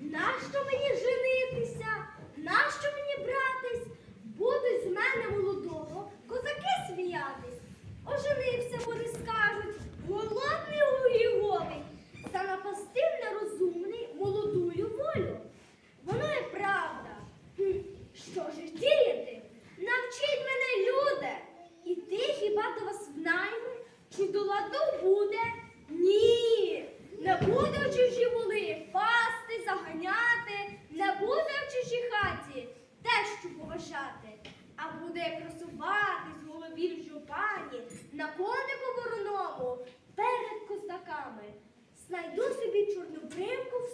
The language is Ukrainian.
Нащо мені женитися? Нащо мені братись? Будуть з мене молодого козаки сміятись. Оженився, вони скажуть, голодний уїговий, занапастив нерозумний молодую волю. Воно і правда. Що ж діяти? Навчіть мене, люди! Іти хіба до вас найми? Чи до ладу буде? Ні! Не буде в чужі воли пасти, заганяти, не буде в чужій хаті поважати, а буде красуватись в голові в жупані, на конику вороному перед козаками. Знайду собі чорну бривку в